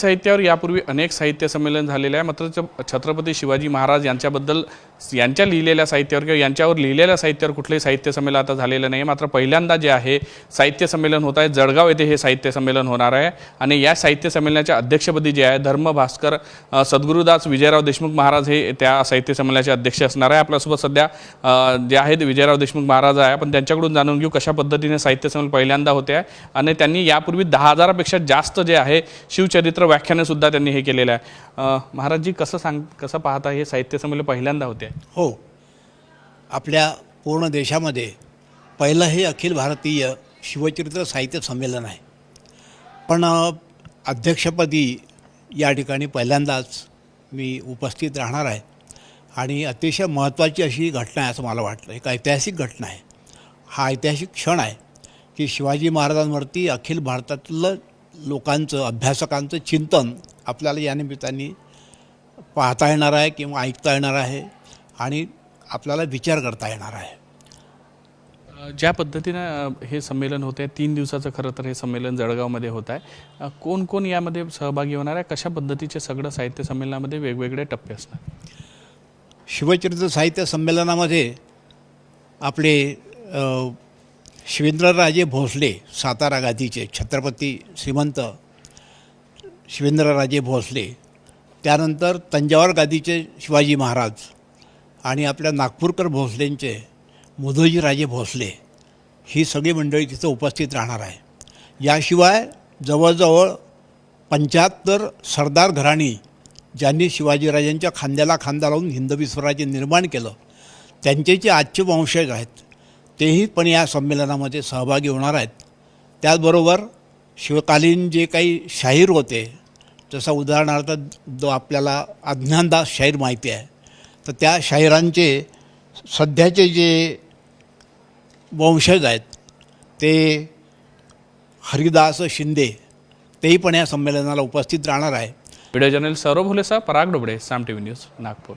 साहित्यावर यापूर्वी अनेक साहित्य संमेलन झालेले आहे. मात्र छत्रपती शिवाजी महाराज यांच्याबद्दल यांच्या लिहिलेल्या साहित्यावर किंवा यांच्यावर लिहिलेल्या साहित्यावर कुठलंही साहित्य संमेलन आता झालेलं नाही. मात्र पहिल्यांदा जे आहे साहित्य संमेलन होत आहे. जळगाव येथे हे साहित्य संमेलन होणार आहे. आणि या साहित्य संमेलनाच्या अध्यक्षपदी जे आहे धर्म भास्कर सद्गुरुदास विजयराव देशमुख महाराज हे त्या साहित्य संमेलनाचे अध्यक्ष असणार आहे. आपल्यासोबत सध्या जे आहेत विजयराव देशमुख महाराज आहे. आपण त्यांच्याकडून जाणून घेऊ कशा पद्धतीने साहित्य संमेलन पहिल्यांदा होते आहे. आणि त्यांनी यापूर्वी दहा हजारापेक्षा जास्त जे आहे शिवचरित्र व्याख्यानंसुद्धा त्यांनी हे केलेलं आहे. महाराजजी कसं सांग कसं पाहता हे साहित्य संमेलन पहिल्यांदा होते? हो. आपल्या पूर्ण देशामध्ये पहिलं हे अखिल भारतीय शिवचरित्र साहित्य संमेलन आहे. पण अध्यक्षपदी या ठिकाणी पहिल्यांदाच मी उपस्थित राहणार आहे. आणि अतिशय महत्त्वाची अशी घटना आहे असं मला वाटलं एक ऐतिहासिक घटना आहे. हा ऐतिहासिक क्षण आहे की शिवाजी महाराजांवरती अखिल भारतातलं लोकांचं अभ्यासकांचं चिंतन आपल्याला या निमित्ताने पाहता येणार आहे किंवा ऐकता येणार आहे आणि आपल्याला विचार करता येणार आहे. ज्या पद्धतीनं हे संमेलन होते आहे तीन दिवसाचं खरं तर हे संमेलन जळगावमध्ये होत आहे कोण कोण यामध्ये सहभागी होणार आहे? कशा पद्धतीचे सगळं साहित्य संमेलनामध्ये वेगवेगळे टप्पे असणार? शिवचरित्र साहित्य संमेलनामध्ये आपले शिवेंद्रराजे भोसले सातारा गादीचे छत्रपती श्रीमंत शिवेंद्रराजे भोसले त्यानंतर तंजावर गादीचे शिवाजी महाराज आणि आपल्या नागपूरकर भोसलेंचे मुधोजीराजे भोसले ही सगळी मंडळी तिथं उपस्थित राहणार आहे. याशिवाय जवळजवळ पंच्याहत्तर सरदार घराणी ज्यांनी शिवाजीराजांच्या खांद्याला खांदा लावून हिंदवी स्वराज्य निर्माण केलं त्यांचे जे आजचे वंशज आहेत. तेही पण या संमेलनामध्ये सहभागी होणार आहेत. त्याचबरोबर शिवकालीन जे काही शाहीर होते जसं उदाहरणार्थ जो आपल्याला अज्ञानदास शाहीर माहिती आहे तर त्या शाहिरांचे सध्याचे जे वंशज आहेत ते हरिदास शिंदे तेही पण या संमेलनाला उपस्थित राहणार आहे. Video journal Saurabh भोलेसा Parag Dobde Saam T V news Nagpur.